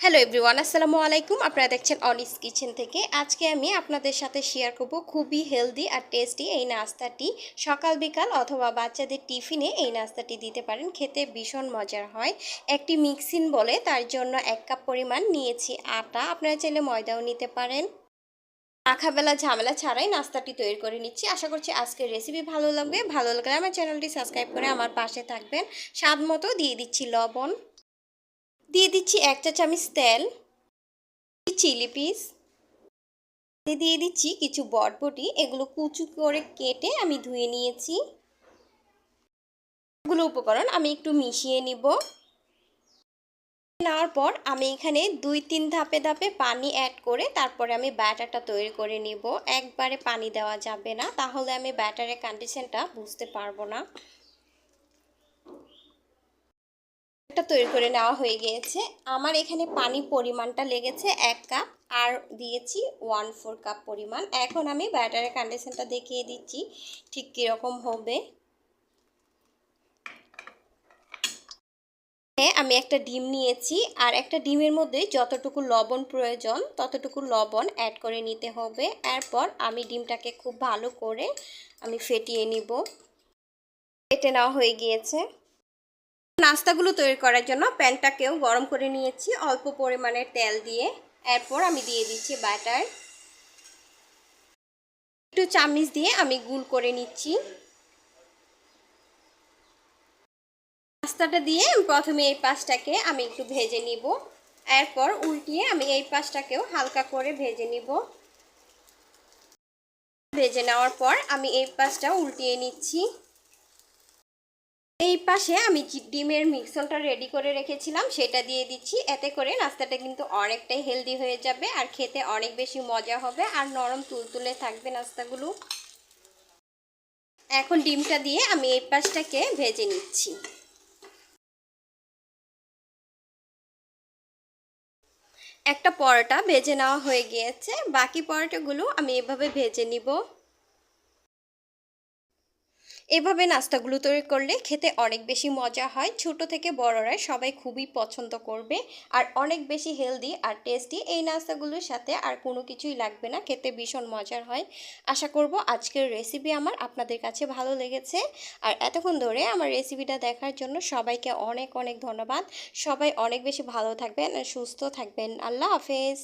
Hello everyone আসসালামু আলাইকুম। আপনারা দেখছেন অনিস কিচেন থেকে। আজকে আমি আপনাদের সাথে শেয়ার করব খুবই হেলদি আর টেস্টি এই নাস্তাটি। সকাল, বিকাল অথবা বাচ্চাদের টিফিনে এই নাস্তাটি দিতে পারেন। খেতে ভীষণ মজার হয়। একটি মিক্সিন বলে, তার জন্য এক কাপ পরিমাণ নিয়েছি আটা। আপনারা চাইলে ময়দাও নিতে পারেন। আখাবেলা ঝামেলা ছাড়াই নাস্তাটি তৈরি করে নিচ্ছি। আশা করছি আজকের রেসিপি ভালো লাগবে। ভালো লাগলে আমার চ্যানেলটি সাবস্ক্রাইব করে আমার পাশে থাকবেন। স্বাদ মতো দিয়ে দিচ্ছি লবণ। দিয়ে দিচ্ছি এক চা চামচ তেল, চিলি পিস, দিয়ে দিচ্ছি কিছু বটবটি, এগুলো কুচু করে কেটে আমি ধুয়ে নিয়েছি। এগুলো উপকরণ আমি একটু মিশিয়ে নিব। নেওয়ার পর আমি এখানে দুই তিন ধাপে ধাপে পানি অ্যাড করে তারপরে আমি ব্যাটারটা তৈরি করে নিব। একবারে পানি দেওয়া যাবে না, তাহলে আমি ব্যাটারের কন্ডিশনটা বুঝতে পারব না। একটা তৈরি করে নেওয়া হয়ে গিয়েছে। আমার এখানে পানি পরিমাণটা লেগেছে এক কাপ আর দিয়েছি ওয়ান ফোর কাপ পরিমাণ। এখন আমি ব্যাটারের কন্ডিশনটা দেখিয়ে দিচ্ছি, ঠিক কীরকম হবে। আমি একটা ডিম নিয়েছি আর একটা ডিমের মধ্যে যতটুকু লবণ প্রয়োজন, ততটুকু লবণ অ্যাড করে নিতে হবে। এরপর আমি ডিমটাকে খুব ভালো করে আমি ফেটিয়ে নিব। ফেটে নেওয়া হয়ে গিয়েছে। নাস্তাগুলো তৈরি করার জন্য প্যানটাকেও গরম করে নিয়েছি। অল্প পরিমাণের তেল দিয়ে। এরপর আমি দিয়ে দিচ্ছি ব্যাটার একটু চামিচ দিয়ে আমি গুল করে নিচ্ছি। নাস্তাটা দিয়ে প্রথমে এই পাশটাকে আমি একটু ভেজে নিব। এরপর উল্টিয়ে আমি এই পাশটাকেও হালকা করে ভেজে নিব। ভেজে নেওয়ার পর আমি এই পাশটা উল্টিয়ে নিচ্ছি। এই পাশে আমি ডিমের মিক্সনটা রেডি করে রেখেছিলাম, সেটা দিয়ে দিচ্ছি। এতে করে নাস্তাটা কিন্তু অনেকটাই হেলদি হয়ে যাবে আর খেতে অনেক বেশি মজা হবে আর নরম তুলতুলে থাকবে নাস্তাগুলো। এখন ডিমটা দিয়ে আমি এই পাশটাকে ভেজে নিচ্ছি। একটা পরোটা ভেজে নেওয়া হয়ে গিয়েছে। বাকি পরোটাগুলো আমি এভাবে ভেজে নিব। এভাবে নাস্তাগুলো তৈরি করলে খেতে অনেক বেশি মজা হয়। ছোট থেকে বড়রা সবাই খুবই পছন্দ করবে। আর অনেক বেশি হেলদি আর টেস্টি এই নাস্তাগুলোর সাথে আর কোনো কিছুই লাগবে না। খেতে ভীষণ মজার হয়। আশা করব আজকের রেসিপি আমার আপনাদের কাছে ভালো লেগেছে। আর এতক্ষণ ধরে আমার রেসিপিটা দেখার জন্য সবাইকে অনেক অনেক ধন্যবাদ। সবাই অনেক বেশি ভালো থাকবেন, সুস্থ থাকবেন। আল্লাহ হাফেজ।